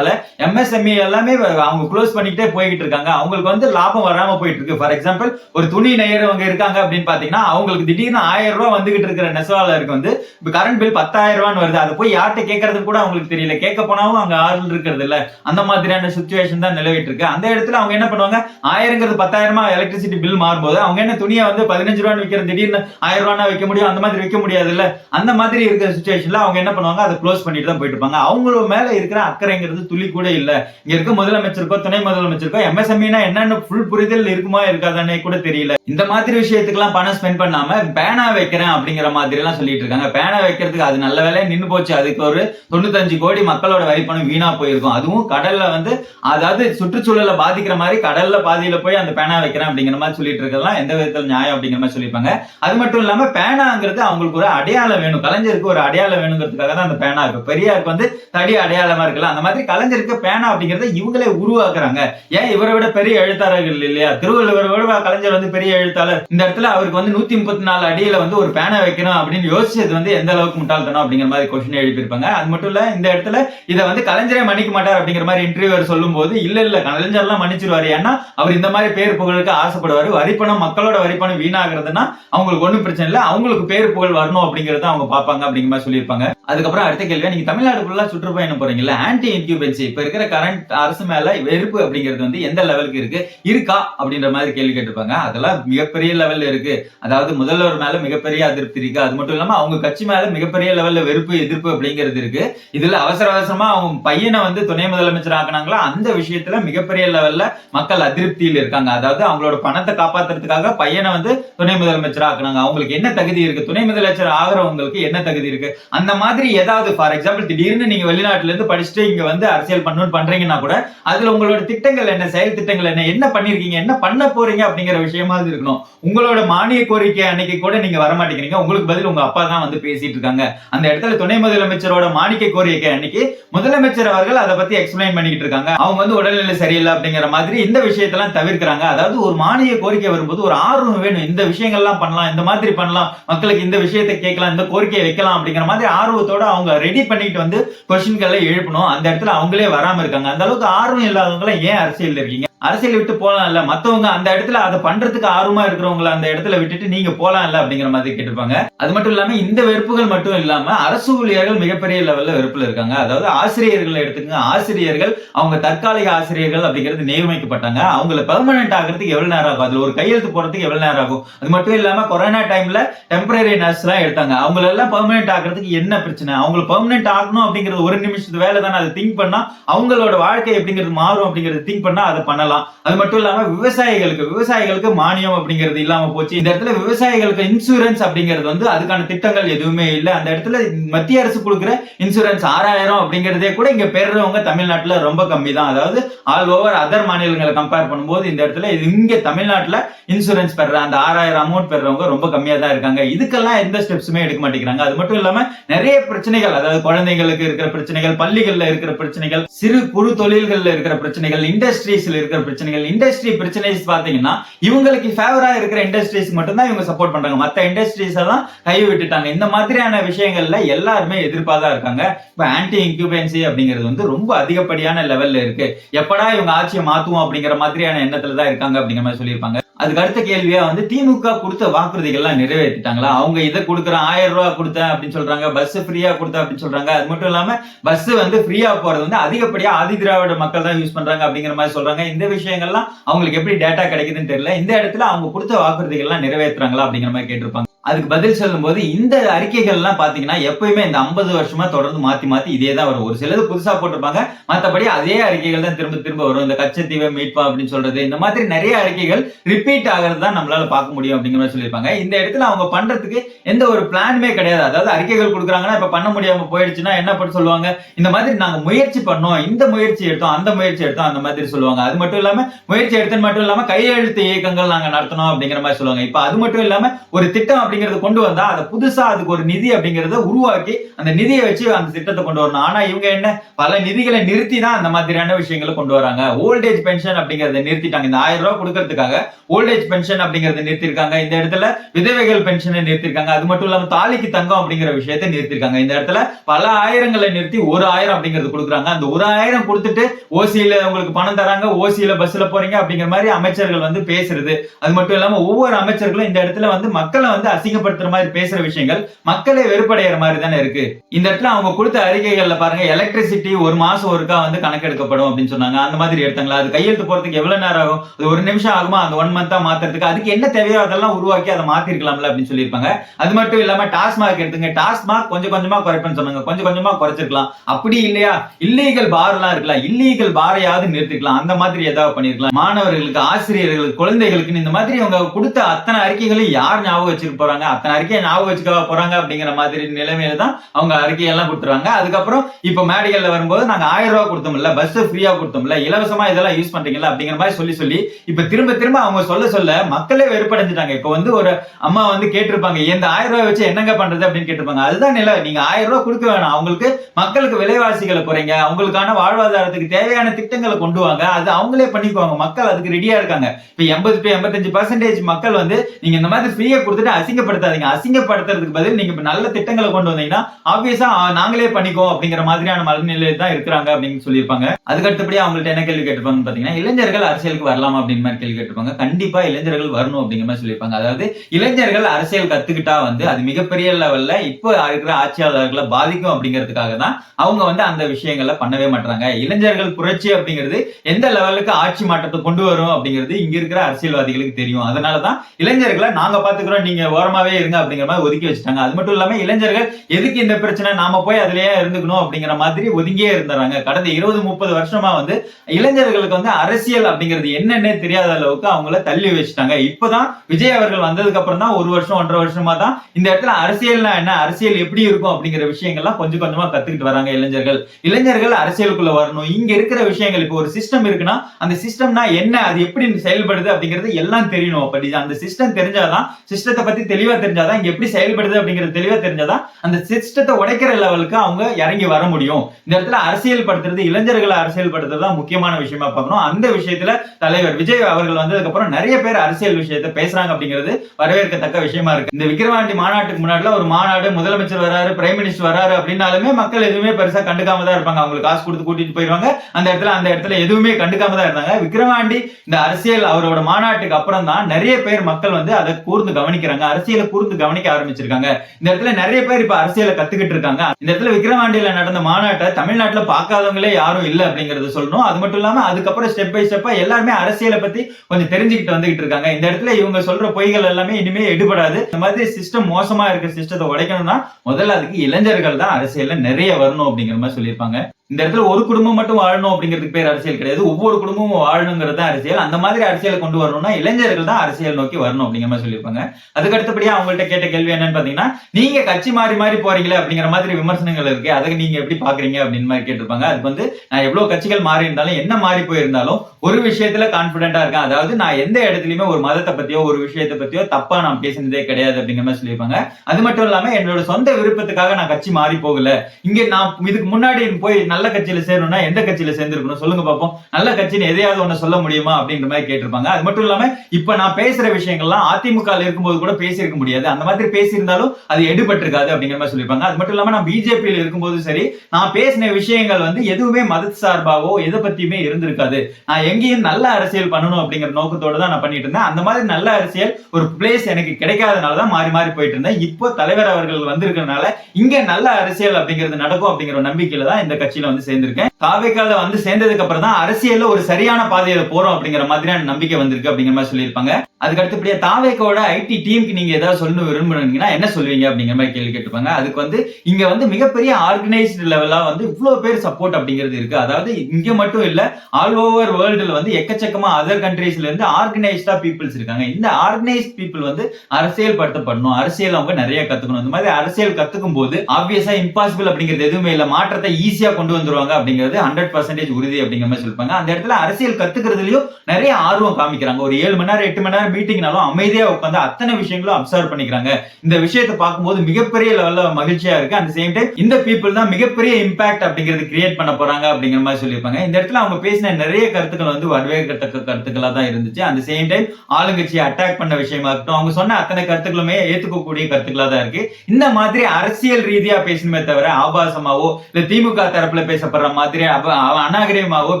Speaker 1: ஏத்துனதுனால எம்எஸ்எம்இ எல்லாமே அவங்க க்ளோஸ் பண்ணிக்கிட்டே போய்கிட்டு இருக்காங்க. அவங்களுக்கு வந்து லாபம் வராம போயிட்டு இருக்கு. ஃபார் எக்ஸாம்பிள் ஒரு துணி நெய்யறவங்க இருக்காங்க அப்படின்னு பாத்தீங்கன்னா அவங்களுக்கு திடீர்னு ஆயிரம் ரூபாய் வந்துகிட்டு இருக்கிற நெசவாளருக்கு வந்து இப்போ கரண்ட் பில் பத்தாயிரம் ரூபான்னு வருது. அதை போய் யார்கிட்ட கேட்கறது கூட அவங்களுக்கு தெரியல. கேட்க போனாவும் அங்க ஆள் இருக்கிறது இல்ல. அந்த மாதிரியான சுச்சுவேஷன் தான் நிலவிட்டு இருக்கு. அந்த இடத்துல அவங்க என்ன பண்ணுவாங்க? ஆயிரங்கிறது பத்தாயிரமா எலக்ட்ரிசிட்டி பில் மாறும்போது அவங்க என்ன துணியை வந்து பதினஞ்சு ரூபான்னு விற்கிற திடீர்னு ஆயிரம் ரூபானா வைக்க முடியும்? அந்த மாதிரி விற்க முடியாது இல்ல. அந்த மாதிரி இருக்கிற சுச்சுவேஷன்ல அவங்க என்ன பண்ணுவாங்க? அதை க்ளோஸ் பண்ணிட்டு தான் போயிட்டு இருப்பாங்க. அவங்கள மேல இருக்கிற அக்கறைங்கிறது துளி கூட இல்ல. இங்க இருக்க முதலமைச்சருக்கோ துணை முதலமைச்சருக்கோ எம்எஸ்எம்இனா என்னன்னு ஃபுல் புரிதல் இருக்குமா இருக்காதானே கூட தெரியல. இந்த மாதிரி விஷயத்துக்குலாம் பணம் ஸ்பெண்ட் பண்ணாம பேனா வைக்கிறேன் அப்படிங்கிற மாதிரி எல்லாம் சொல்லிட்டு இருக்காங்க. பேனா வைக்கிறதுக்கு அது நல்ல வேலையா நின்னு போச்சு. அதுக்கு ஒரு தொண்ணூத்தஞ்சு கோடி மக்களோட வரி பணம் வீணா போயிருக்கும். அதுவும் கடல்ல வந்து அதாவது சுற்றுச்சூழலை பாதிக்கிற மாதிரி கடல்ல பாதியில போய் அந்த பேனா வைக்கிறேன் அப்படிங்கிற மாதிரி சொல்லிட்டு இருக்கலாம் எந்த விதத்தில் நியாயம் அப்படிங்கிற மாதிரி சொல்லியிருப்பாங்க. அது மட்டும் இல்லாம பேனாங்கிறது அவங்களுக்கு ஒரு அடையாளம் வேணும். கலைஞருக்கு ஒரு அடையாளம் வேணுங்கிறதுக்காக தான் அந்த பேனா இருக்கு. பெரியாருக்கு வந்து தடி அடையாளமா இருக்கலாம் அந்த மாதிரி கலைஞருக்கு பேனா அப்படிங்கறத இவங்களே உருவாக்குறாங்க. ஏன் இவரை விட பெரிய எழுத்தாளர்கள் இல்லையா? திருவள்ளுவர் விட கலைஞர் வந்து பெரிய எழுத்தாளர். இந்த இடத்துல அவருக்கு வந்து நூத்தி முப்பத்தி நாலு அடியில வந்து ஒரு பேனா வைக்கணும் அப்படின்னு யோசிச்சது வந்து எந்த அளவுக்கு முட்டாள்தனம் அப்படிங்கிற மாதிரி கொஸ்டின் எழுப்பியிருப்பாங்க. அது மட்டும் இல்ல இந்த இடத்துல இதை வந்து கலைஞரே மன்னிக்க மாட்டார் அப்படிங்கிற மாதிரி இன்டர்வியூவர் சொல்லும் போது இல்ல இல்ல கலைஞர்லாம் மன்னிச்சிருவாரு. ஏன்னா அவர் இந்த மாதிரி பேர் புகழுக்கு ஆசைப்படுவாரு. வரிப்பணம் மக்களோட வரிப்பணம் வீணாகிறதுனா அவங்களுக்கு ஒண்ணும் பிரச்சனை இல்ல. அவங்களுக்கு பேர் புகழ் வரணும் அப்படிங்கறத அவங்க பார்ப்பாங்க அப்படிங்கிற மாதிரி சொல்லியிருப்பாங்க. அதுக்கப்புறம் அடுத்த கேள்வி நீங்க தமிழ்நாடு ஃபுல்லா சுற்றுப்பயணம் போறீங்கல்ல ஆன்டி இருந்துச்சு இப்ப இருக்கிற கரண்ட் அரசு மேல வெறுப்பு அப்படிங்கிறது வந்து எந்த லெவலுக்கு இருக்கு? இருக்கா? அப்படின்ற மாதிரி கேள்வி கேட்டிருப்பாங்க. அதெல்லாம் மிகப்பெரிய லெவல்ல இருக்கு. அதாவது முதல்வர் மேல மிகப்பெரிய அதிருப்தி இருக்கு. அது மட்டும் இல்லாம அவங்க கட்சி மேல மிகப்பெரிய லெவல்ல வெறுப்பு எதிர்ப்பு அப்படிங்கிறது இருக்கு. இதுல அவசர அவசரமா அவங்க பையனை வந்து துணை முதலமைச்சர் ஆக்குனாங்களா? அந்த விஷயத்துல மிகப்பெரிய லெவல்ல மக்கள் அதிருப்தியில் இருக்காங்க. அதாவது அவங்களோட பணத்தை காப்பாத்துறதுக்காக பையனை வந்து துணை முதலமைச்சர் ஆக்குனாங்க. அவங்களுக்கு என்ன தகுதி இருக்கு? துணை முதலமைச்சர் ஆகிறவங்களுக்கு என்ன தகுதி இருக்கு? அந்த மாதிரி ஏதாவது ஃபார் எக்ஸாம்பிள் திடீர்னு நீங்க வெளிநாட்டுல இருந்து படிச்சுட்டு இங்க வந்து அரசியல் பண்ணணும்னு பண்றீங்கன்னா கூட அதுல உங்களோட திட்டங்கள் என்ன செயல் திட்டங்கள் என்ன என்ன பண்ணிருக்கீங்க என்ன பண்ண போறீங்க அப்படிங்கிற விஷயமாவது இருக்கணும். உங்களோட மானிய கோரிக்கை அன்னைக்கு கூட நீங்க வர மாட்டேங்கிறீங்க. உங்களுக்கு பதில் உங்க அப்பா தான் வந்து பேசிட்டு இருக்காங்க. அந்த இடத்துல துணை முதலமைச்சரோட மானிய கோரிக்கை அன்னைக்கு முதலமைச்சர் அவர்கள் அதை பத்தி எக்ஸ்பிளைன் பண்ணிக்கிட்டு இருக்காங்க. அவங்க வந்து உடல்நிலை சரியில்லை அப்படிங்கிற மாதிரி இந்த விஷயத்தெல்லாம் தவிர்க்கிறாங்க. அதாவது ஒரு மானிய கோரிக்கை வரும்போது ஒரு ஆர்வம் வேணும். இந்த விஷயங்கள்லாம் பண்ணலாம் இந்த மாதிரி பண்ணலாம் மக்களுக்கு இந்த விஷயத்தை கேட்கலாம் இந்த கோரிக்கையை வைக்கலாம் அப்படிங்கிற மாதிரி ஆர்வத்தோட அவங்க ரெடி பண்ணிட்டு வந்து கொஸ்டின்களை எழுப்பணும். அந்த இடத்துல அவங்களே வராம இருக்காங்க. அந்த அளவுக்கு ஆர்வம் இல்லாதவங்க ஏன் அரசியல் இருக்கீங்க? அரசியல் விட்டு போலாம்ல. மத்தவங்க அந்த இடத்துல அதை பண்றதுக்கு ஆர்வமா இருக்கிறவங்கள அந்த இடத்துல விட்டுட்டு நீங்க போலாம்ல அப்படிங்கிற மாதிரி கேட்டிருப்பாங்க. அது மட்டும் இல்லாம இந்த வெறுப்புகள் மட்டும் இல்லாம அரசு ஊழியர்கள் மிகப்பெரிய லெவல்ல வெறுப்புல இருக்காங்க. அதாவது ஆசிரியர்களை எடுத்துக்கங்க. ஆசிரியர்கள் அவங்க தற்காலிக ஆசிரியர்கள் அப்படிங்கிறது நியமிக்கப்பட்டாங்க. அவங்கள பெர்மனன்ட் ஆகிறதுக்கு எவ்வளவு நேரம் ஆகும்? அதுல ஒரு கையெழுத்து போறதுக்கு எவ்வளவு நேரம் ஆகும்? அது மட்டும் இல்லாம கொரோனா டைம்ல டெம்பரரி நர்ஸ் எல்லாம் எடுத்தாங்க. அவங்களெல்லாம் பெர்மனன்ட் ஆகிறதுக்கு என்ன பிரச்சனை? அவங்கள பெர்மனன்ட் ஆகணும் அப்படிங்கிறது ஒரு நிமிஷத்து வேலை தானே. அதை திங்க் பண்ணா அவங்களோட வாழ்க்கை எப்படிங்கிறது மாறும் அப்படிங்கறது திங்க் பண்ணா அதை பண்ணலாம். அது மட்டும் இல்லாம விவசாயிகளுக்கு விவசாயிகளுக்கு மானியம் அப்படிங்கிறது இல்லாம போச்சு. இந்த இடத்துல விவசாயிகளுக்கு இன்சூரன்ஸ் அப்படிங்கிறது வந்து அதுக்கான திட்டங்கள் எதுவுமே இல்லை. அந்த இடத்துல மத்திய அரசு கொடுக்குற இன்சூரன்ஸ் ஆறாயிரம் அப்படிங்கிறதே கூட இங்க பெறுறவங்க தமிழ்நாட்டுல ரொம்ப கம்மி தான் அதாவது ஆல் ஓவர் அதர் மாநிலங்களை கம்பேர் பண்ணும்போது இந்த இடத்துல இங்க தமிழ்நாட்டுல இன்சூரன்ஸ் பெற அந்த ஆறாயிரம் அமௌண்ட் பெறவங்க ரொம்ப கம்மியா தான் இருக்காங்க. இதுக்கெல்லாம் எந்த ஸ்டெப்ஸுமே எடுக்க மாட்டேங்கிறாங்க. அது மட்டும் இல்லாம நிறைய பிரச்சனைகள் அதாவது குழந்தைங்களுக்கு இருக்கிற பிரச்சனைகள் பள்ளிகள்ல இருக்கிற பிரச்சனைகள் சிறு குறு தொழில்கள்ல இருக்கிற பிரச்சனைகள் இண்டஸ்ட்ரீஸ்ல இருக்கிற பிரச்சனைகள் இண்டஸ்ட்ரி பிரச்சனைஸ் பாத்தீங்கன்னா இவங்களுக்கு ஃபேவரா இருக்கிற இண்டஸ்ட்ரீஸ் மட்டும் தான் இவங்க சப்போர்ட் பண்றாங்க. மத்த இண்டஸ்ட்ரீஸ் எல்லாம் கை விட்டுட்டாங்க. இந்த மாதிரியான விஷயங்கள்ல எல்லாருமே எதிர்ப்பா தான் இருக்காங்க. இப்ப ஆன்டி இன்குபென்சி அப்படிங்கிறது வந்து ரொம்ப அதிகப்படியான லெவல்ல இருக்கு. எப்படா இவங்க ஆட்சியை மாத்துவோம் அப்படிங்கிற மாதிரியான எண்ணத்துல தான் இருக்காங்க அப்படிங்கிற மாதிரி சொல்லியிருப்பாங்க. அதுக்கு அடுத்த கேள்வியா வந்து திமுக கொடுத்த வாக்குறுதிகள்லாம் நிறைவேற்றிட்டாங்களா? அவங்க இதை கொடுக்குறேன் ஆயிரம் ரூபாய் கொடுத்தேன் அப்படின்னு சொல்றாங்க பஸ் ஃப்ரீயா கொடுத்தேன் அப்படின்னு சொல்றாங்க. அது மட்டும் இல்லாம பஸ் வந்து ஃப்ரீயா போறது வந்து அதிகப்படியா ஆதி திராவிட மக்கள் தான் யூஸ் பண்றாங்க அப்படிங்கிற மாதிரி சொல்றாங்க. இந்த விஷயங்கள்லாம் அவங்களுக்கு எப்படி டேட்டா கிடைக்குதுன்னு தெரியல. இந்த இடத்துல அவங்க கொடுத்த வாக்குறுதிகள்லாம் நிறைவேற்றுறாங்களா அப்படிங்கிற மாதிரி கேட்டிருப்பாங்க. அதுக்கு பதில் சொல்லும்போது இந்த அறிக்கைகள்லாம் பாத்தீங்கன்னா எப்பயுமே இந்த 50 வருஷமா தொடர்ந்து மாத்தி மாத்தி இதே தான் வரும். ஒரு சிலது புதுசா போட்டிருப்பாங்க. மத்தபடி அதே அறிக்கைகள் தான் திரும்ப திரும்ப வரும். இந்த கச்சத்தீவை மீட்பா அப்படின்னு சொல்றது இந்த மாதிரி நிறைய அறிக்கைகள் ரிப்பீட் ஆகிறது தான் நம்மளால பார்க்க முடியும் அப்படிங்கிற மாதிரி சொல்லியிருப்பாங்க. இந்த இடத்துல அவங்க பண்றதுக்கு எந்த ஒரு பிளானுமே கிடையாது. அதாவது அறிக்கைகள் கொடுக்குறாங்கன்னா இப்ப பண்ண முடியாம போயிடுச்சுன்னா என்ன பண்ண சொல்லுவாங்க? இந்த மாதிரி நாங்க முயற்சி பண்ணோம். இந்த முயற்சி எடுத்தோம் அந்த முயற்சி எடுத்தோம் அந்த மாதிரி சொல்லுவாங்க. அது மட்டும் இல்லாம முயற்சி எடுத்தது மட்டும் இல்லாம கையெழுத்து இயக்கங்கள் நாங்க நடத்தணும் அப்படிங்கிற மாதிரி சொல்லுவாங்க. இப்ப அது மட்டும் இல்லாம ஒரு திட்டம் அப்படிங்கறத கொண்டு வந்தா அதை புதுசா அதுக்கு ஒரு நிதி அப்படிங்கறத உருவாக்கி அந்த நிதியை வச்சு அந்த திட்டத்தை கொண்டு வரணும். ஆனா இவங்க என்ன? பல நிதிகளை நிறுத்தி தான் அந்த மாதிரியான விஷயங்களை கொண்டு வராங்க. ஓல்டேஜ் பென்ஷன் அப்படிங்கறத நிறுத்திட்டாங்க. இந்த ஆயிரம் ரூபாய் கொடுக்கறதுக்காக ஓல்டேஜ் பென்ஷன் அப்படிங்கறத நிறுத்திருக்காங்க. இந்த இடத்துல விதவைகள் பென்ஷனை நிறுத்திருக்காங்க. அது மட்டும் இல்லாம தாலிக்கு தங்கம் அப்படிங்கிற விஷயத்த நிறுத்திருக்காங்க. இந்த இடத்துல பல ஆயிரங்களை நிறுத்தி ஒரு ஆயிரம் அப்படிங்கறது கொடுக்குறாங்க. அந்த ஒரு ஆயிரம் கொடுத்துட்டு ஓசியில உங்களுக்கு பணம் தராங்க ஓசியில பஸ்ல போறீங்க அப்படிங்கிற மாதிரி அமைச்சர்கள் வந்து பேசுறது. அது மட்டும் இல்லாம ஒவ்வொரு அமைச்சர்களும் இந்த இடத்துல வந்து மக்களை வந்து அசிங்கப்படுத்துற மாதிரி பேசுற விஷயங்கள் மக்களை வெறுப்படைகிற மாதிரி தானே இருக்கு. இந்த இடத்துல அவங்க கொடுத்த அறிக்கைகள்ல பாருங்க எலக்ட்ரிசிட்டி ஒரு மாசம் ஒருக்கா வந்து கணக்கெடுக்கப்படும் அப்படின்னு சொன்னாங்க. அந்த மாதிரி எடுத்தாங்களா? அது கையெழுத்து போறதுக்கு எவ்வளவு நேரம் ஆகும்? அது ஒரு நிமிஷம் ஆகுமா? அந்த ஒன் மந்தா மாத்துறதுக்கு அதுக்கு என்ன தேவையோ அதெல்லாம் உருவாக்கி அதை மாத்திருக்கலாம்ல அப்படின்னு சொல்லியிருப்பாங்க. அது மட்டும் இல்லாம டாஸ்மாக் எடுத்துங்க. டாஸ்மாக் கொஞ்சம் கொஞ்சமா குறைப்பேன்னு சொன்னாங்க. கொஞ்சம் கொஞ்சமா குறைச்சிருக்கலாம். அப்படி இல்லையா? இல்லீகல் பார்லாம் இருக்கலாம் இல்லீகல் பாரையாவது நிறுத்திக்கலாம். அந்த மாதிரி ஏதாவது பண்ணிருக்கலாம். மாணவர்களுக்கு ஆசிரியர்களுக்கு குழந்தைகளுக்கு இந்த மாதிரி அவங்க கொடுத்த அத்தனை அறிக்கைகளையும் யார் ஞாபகம் வச்சிருப்பாங்க? போறாங்க. அத்தனை அறிக்கையை ஞாபகம் வச்சுக்க போறாங்க அப்படிங்கிற மாதிரி நிலைமையில தான் அவங்க அறிக்கையெல்லாம் கொடுத்துருவாங்க. அதுக்கப்புறம் இப்ப மேடைகள்ல வரும்போது நாங்க ஆயிரம் ரூபாய் கொடுத்தோம்ல பஸ் ஃப்ரீயா கொடுத்தோம்ல இலவசமா இதெல்லாம் யூஸ் பண்றீங்கல்ல அப்படிங்கிற மாதிரி சொல்லி சொல்லி இப்ப திரும்ப திரும்ப அவங்க சொல்ல சொல்ல மக்களே வெறுப்படைஞ்சிட்டாங்க. இப்ப வந்து ஒரு அம்மா வந்து கேட்டிருப்பாங்க இந்த ஆயிரம் ரூபாய் வச்சு என்னங்க பண்றது? அப்படின்னு கேட்டிருப்பாங்க. அதுதான் நிலை. நீங்க ஆயிரம் ரூபாய் கொடுக்க வேணாம். அவங்களுக்கு மக்களுக்கு விலைவாசிகளை குறைங்க. அவங்களுக்கான வாழ்வாதாரத்துக்கு தேவையான திட்டங்களை கொண்டு வாங்க. அது அவங்களே பண்ணிக்குவாங்க. மக்கள் அதுக்கு ரெடியா இருக்காங்க. இப்ப எண்பது டு எண்பத்தஞ்சு பர்சன்டேஜ் மக்கள் வந்து நீங்க இந்த மாதிரி ஃப்ரீயா கொடுத்துட்டு அசிங்கப்படுத்தாதீங்க. அசிங்கப்படுத்துறதுக்கு பதில் நீங்க இப்ப நல்ல திட்டங்களை கொண்டு வந்தீங்கன்னா ஆப்வியஸா நாங்களே பண்ணிக்கோ அப்படிங்கிற மாதிரியான மனநிலையில தான் இருக்கிறாங்க அப்படின்னு சொல்லியிருப்பாங்க. அதுக்கு அடுத்தபடி அவங்கள்ட்ட என்ன கேள்வி கேட்டிருப்பாங்க பாத்தீங்கன்னா இளைஞர்கள் அரசியலுக்கு வரலாமா அப்படின்னு மாதிரி கேள்வி கேட்டிருப்பாங்க. கண்டிப்பா இளைஞர்கள் வரணும் அப்படிங்கிற மாதிரி சொல்லியிருப்பாங்க. அதாவது இளைஞர்கள் அரசியல் கத்துக்கிட்டா வந்து அது மிகப்பெரிய லெவல்ல இப்போ இருக்கிற ஆட்சியாளர்களை பாதிக்கும் அப்படிங்கிறதுக்காக தான் அவங்க வந்து அந்த விஷயங்களை பண்ணவே மாட்டாங்க இளைஞர்கள் புரட்சி அப்படிங்கிறது எந்த லெவலுக்கு ஆட்சி மாற்றத்தை கொண்டு வரும் அப்படிங்கிறது இங்க இருக்கிற அரசியல்வாதிகளுக்கு தெரியும். அதனாலதான் இளைஞர்களை நாங்க பாத்துக்கிறோம் நீங்க ஓரமாவே இருங்க அப்படிங்கிற மாதிரி ஒதுக்கி வச்சுட்டாங்க. அது மட்டும் இல்லாம இளைஞர்கள் எதுக்கு இந்த பிரச்சனை? நாம போய் அதுலயே இருந்துக்கணும் அப்படிங்கிற மாதிரி ஒதுங்கியே இருந்தாங்க கடந்த இருபது முப்பது வருஷமா வந்து இளைஞர்களுக்கு வந்து அரசியல் அப்படிங்கிறது என்னன்னே தெரியாத அளவுக்கு அவங்கள தள்ளி வச்சுட்டாங்க. இப்பதான் விஜய் அவர்கள் வந்ததுக்கு அப்புறம் தான் ஒரு வருஷம் ஒன்றரை வருஷமா தான் இந்த இடத்துல அரசியல்னா என்ன? அரசியல் எப்படி இருக்கும் அப்படிங்கிற விஷயங்கள்லாம் கொஞ்சம் கொஞ்சமா கத்துக்கிட்டு வராங்க இளைஞர்கள். இளைஞர்கள் அரசியலுக்குள்ள வரணும். இங்க இருக்கிற விஷயங்கள் இப்போ ஒரு சிஸ்டம் இருக்குன்னா அந்த சிஸ்டம்னா என்ன? அது எப்படி செயல்படுது அப்படிங்கிறது எல்லாம் தெரியணும். அப்படி அந்த சிஸ்டம் தெரிஞ்சாதான் சிஸ்டத்தை பத்தி தெளிவா தெரிஞ்சாதான் இங்க எப்படி செயல்படுது அப்படிங்கிறது தெளிவா தெரிஞ்சாதான் அந்த சிஸ்டத்தை உடைக்கிற லெவலுக்கு அவங்க இறங்கி வர முடியும். இந்த இடத்துல அரசியல் படுத்துறது இளைஞர்களை அரசியல் படுத்துறது தான் முக்கியமான விஷயமா பார்க்கணும். அந்த விஷயத்துல தலைவர் விஜய் அவர்கள் வந்ததுக்கு அப்புறம் நிறைய பேர் அரசியல் விஷயத்த பேசுறாங்க அப்படிங்கிறது வரவேற்கத்தக்க விஷயமா இருக்கு. இந்த விக்கிரவாண்டி மாநாட்டுக்கு முன்னாடில ஒரு மாநாடு முதலமைச்சர் வராரு பிரைம் மினிஸ்டர் வராரு அப்படின்னாலுமே மக்கள் எதுவுமே பெருசா கண்டுக்காம தான் இருப்பாங்க. அவங்களுக்கு காசு கொடுத்து கூட்டிட்டு போயிருவாங்க. அந்த இடத்துல அந்த இடத்துல எதுவுமே கண்டுக்காம தான் இருந்தாங்க. விக்கிரவாண்டி இந்த அரசியல் அவரோட மாநாட்டுக்கு அப்புறம் தான் நிறைய பேர் மக்கள் வந்து அதை கூர்ந்து கவனிக்கிறாங்க. அரசியல் கூர்ந்து கவனிக்க ஆரம்பிச்சிருக்காங்க. இந்த இடத்துல நிறைய பேர் இப்ப அரசியலை கத்துக்கிட்டு இருக்காங்க. இந்த இடத்துல விக்கிரவாண்டியில நடந்த மாநாட்டை தமிழ்நாட்டுல பார்க்காதவங்களே யாரும் இல்ல அப்படிங்கறத சொல்லணும். அது மட்டும் இல்லாம அதுக்கப்புறம் ஸ்டெப் பை ஸ்டெப்பா எல்லாருமே அரசியலை பத்தி கொஞ்சம் தெரிஞ்சுக்கிட்டு வந்துகிட்டு இருக்காங்க. இந்த இடத்துல இவங்க சொல்ற பொய்கள் எல்லாமே இனிமே எடுபடாது. இந்த மாதிரி சிஸ்டம் மோசமா இருக்கிற சிஸ்டத்தை உடைக்கணும்னா முதல்ல அதுக்கு இளைஞர்கள் தான் அரசியல்ல நிறைய வரணும் அப்படிங்கிற மாதிரி சொல்லியிருப்பாங்க. இந்த இடத்துல ஒரு குடும்பம் மட்டும் வாழணும் அப்படிங்கிறதுக்கு பேர் அரசியல் கிடையாது. ஒவ்வொரு குடும்பமும் வாழணுங்கிறது தான் அரசியல். அந்த மாதிரி அரசியலை கொண்டு வரணும்னா இளைஞர்கள் தான் அரசியல் நோக்கி வரணும் அப்படிங்கிற மாதிரி சொல்லியிருப்பாங்க. அதுக்கு அடுத்தபடியா அவங்கள்ட்ட கேட்ட கேள்வி என்னன்னு பாத்தீங்கன்னா நீங்க கட்சி மாறி மாறி போறீங்களே அப்படிங்கிற மாதிரி விமர்சனங்கள் இருக்கு. அதை நீங்க எப்படி பாக்குறீங்க அப்படின்னு மாதிரி கேட்டிருப்பாங்க. அதுக்கு வந்து நான் எவ்வளவு கட்சிகள் மாறி இருந்தாலும் என்ன மாறி போயிருந்தாலும் ஒரு விஷயத்துல கான்பிடண்டா இருக்கேன். அதாவது நான் எந்த இடத்துலயுமே ஒரு மதத்தை பத்தியோ ஒரு விஷயத்தை பத்தியோ தப்பா நான் பேசினதே கிடையாது அப்படிங்கிற மாதிரி சொல்லியிருப்பாங்க. அது மட்டும் இல்லாம என்னோட சொந்த விருப்பத்துக்காக நான் கட்சி மாறி போகல. இங்க நான் இதுக்கு முன்னாடி போய் நல்ல கட்சியில சேரணும்னா எந்த கட்சியில சேர்ந்திருக்கணும்? சொல்லுங்க பார்ப்போம் நல்ல கட்சின்னு எதையாவது ஒண்ணு சொல்ல முடியுமா அப்படின்ற மாதிரி கேட்டிருப்பாங்க. அது மட்டும் இல்லாம இப்ப நான் பேசுற விஷயங்கள்லாம் அதிமுக இருக்கும்போது கூட பேசியிருக்க முடியாது. அந்த மாதிரி பேசியிருந்தாலும் அது எடுபட்டிருக்காது அப்படிங்கிற மாதிரி சொல்லியிருப்பாங்க. அது மட்டும் இல்லாம நான் பிஜேபியில இருக்கும்போது சரி நான் பேசின விஷயங்கள் வந்து எதுவுமே மத சார்பாவோ எதை பத்தியுமே இருந்திருக்காது. நான் எங்கேயும் நல்ல அரசியல் பண்ணணும் அப்படிங்கிற நோக்கத்தோட தான் நான் பண்ணிட்டு இருந்தேன். அந்த மாதிரி நல்ல அரசியல் ஒரு பிளேஸ் எனக்கு கிடைக்காதனால தான் மாறி மாறி போயிட்டு இருந்தேன். இப்போ தலைவர் அவர்கள் வந்திருக்கிறதுனால இங்க நல்ல அரசியல் அப்படிங்கிறது நடக்கும் அப்படிங்கிற நம்பிக்கையில தான் இந்த கட்சியில வந்து சேர்ந்திருக்கேன். காவேக்கால வந்து சேர்ந்ததுக்கு அப்புறம் தான் அரசியல்ல ஒரு சரியான பாதையில போறோம் அப்படிங்கிற மாதிரியான நம்பிக்கை வந்திருக்கு அப்படிங்கிற மாதிரி சொல்லியிருப்பாங்க. அதுக்கு அடுத்தபடியா தாவேக்கோட ஐடி டீமுக்கு நீங்க ஏதாவது சொல்லணும் விரும்புனீங்கன்னா என்ன சொல்லுவீங்க அப்படிங்கிற மாதிரி கேள்வி கேட்டுப்பாங்க அதுக்கு வந்து இங்க வந்து மிகப்பெரிய ஆர்கனைஸ்டு லெவலா வந்து இவ்வளவு பேர் சப்போர்ட் அப்படிங்கிறது இருக்கு. அதாவது இங்க மட்டும் இல்ல ஆல் ஓவர் வேர்ல்டுல வந்து எக்கச்சக்கமா அதர் கண்ட்ரீஸ்ல இருந்து ஆர்கனைஸ்டா பீப்புள்ஸ் இருக்காங்க. இந்த ஆர்கனைஸ்ட் பீப்புள் வந்து அரசியல் படுத்தப்படணும் அரசியல் அவங்க நிறைய கத்துக்கணும். இந்த மாதிரி அரசியல் கத்துக்கும் போது ஆப்வியஸா இம்பாசிபிள் அப்படிங்கிறது எதுவுமே இல்ல. மாற்றத்தை ஈஸியா கொண்டு வந்துருவாங்க அப்படிங்கிறது ஹண்ட்ரட் பர்சன்டேஜ் உறுதி அப்படிங்கிற மாதிரி சொல்லிருப்பாங்க. அந்த இடத்துல அரசியல் கத்துக்கிறதுலயும் நிறைய ஆர்வம் காமிக்கிறாங்க. ஒரு ஏழு மணி நேரம் எட்டு மணி நேரம் மீட்டிங்னாலும் அமைதியா உட்காந்து அத்தனை விஷயங்களும் அப்சர்வ் பண்ணிக்கிறாங்க. இந்த விஷயத்தை பார்க்கும்போது மிகப்பெரிய லெவல்ல மகிழ்ச்சியா இருக்கு. அந்த சேம் டைம் இந்த பீப்புள் தான் மிகப்பெரிய இம்பாக்ட் அப்படிங்கிறது கிரியேட் பண்ண போறாங்க அப்படிங்கிற மாதிரி சொல்லியிருப்பாங்க இந்த இடத்துல அவங்க பேசின நிறைய கருத்துக்கள் வந்து வரவேற்கத்தக்க கருத்துக்களா தான் இருந்துச்சு. அந்த சேம் டைம் ஆளுங்கட்சியை அட்டாக் பண்ண விஷயமா இருக்கட்டும் அவங்க சொன்ன அத்தனை கருத்துக்களுமே ஏத்துக்கக்கூடிய கருத்துக்களா தான் இருக்கு. இந்த மாதிரி அரசியல் ரீதியா பேசணுமே தவிர ஆபாசமாவோ இல்ல திமுக தரப்புல பேசப்படுற மாதிரி அவ- அவ-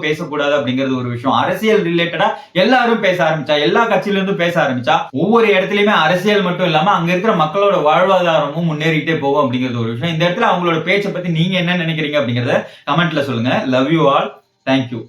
Speaker 1: பேசக்கூடாது அப்படிங்கிறது ஒரு விஷயம். அரசியல் ரிலேட்டடா எல்லாரும் பேச ஆரம்பிச்சா எல்லா கட்சியிலிருந்து பேச ஆரம்பிச்சா ஒவ்வொரு இடத்துலயுமே அரசியல் மட்டும் இல்லாம அங்க இருக்கிற மக்களோட வாழ்வாதாரமும் முன்னேறிட்டே போகும் அப்படிங்கிறது ஒரு விஷயம். இந்த இடத்துல அவங்களோட பேச்சை பத்தி நீங்க என்ன நினைக்கிறீங்க அப்படிங்கறத கமெண்ட்ல சொல்லுங்க. Love you all thank you